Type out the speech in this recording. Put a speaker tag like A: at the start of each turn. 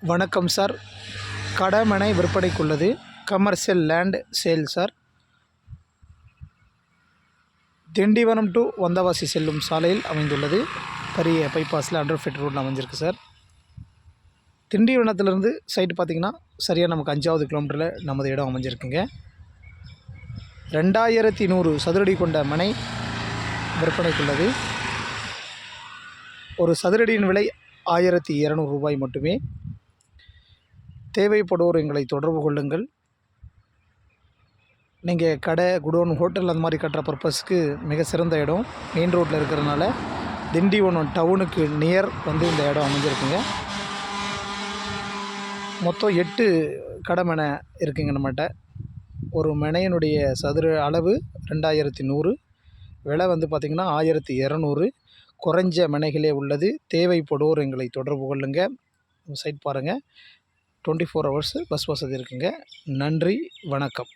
A: வணக்கம் சார். கடமனை விற்பனைக்குள்ளது. Commercial land sale sir. Tindivanam to Vandavasi செல்லும் சாலையில் அமைந்துள்ளது. பெரிய பைபாஸில் அண்டர் ஃபீட் ரோட்டில் அமைஞ்சிருக்கு சார். திண்டிவனத்துலேருந்து சைட்டு பார்த்தீங்கன்னா சரியாக நமக்கு அஞ்சாவது கிலோமீட்டரில் நமது இடம் அமைஞ்சிருக்குங்க. ரெண்டாயிரத்தி நூறு சதுரடி கொண்ட மனை விற்பனைக்குள்ளது. ஒரு சதுரடியின் விலை ஆயிரத்தி இரநூறு ரூபாய் மட்டுமே. தேவைப்படுவோர் எங்களை தொடர்பு கொள்ளுங்கள். நீங்கள் கடை குடோன் ஹோட்டல் அந்த மாதிரி கட்டுற பர்பஸ்க்கு மிக சிறந்த இடம். மெயின் ரோட்டில் இருக்கிறனால திண்டிவனம் டவுனுக்கு நியர் வந்து இந்த இடம் அமைஞ்சிருக்குங்க. மொத்தம் எட்டு கடை மனை இருக்குங்க நம்மகிட்ட. ஒரு மெனையினுடைய சதுர அளவு ரெண்டாயிரத்தி நூறு. விலை வந்து பார்த்திங்கன்னா ஆயிரத்தி இரநூறு. குறைஞ்ச மெனைகளே உள்ளது. தேவைப்படுவோர் எங்களை தொடர்பு கொள்ளுங்கள் சைட் பாருங்கள் டுவெண்ட்டி ஃபோர் ஹவர்ஸு பஸ் வசதி இருக்குங்க. நன்றி வணக்கம்.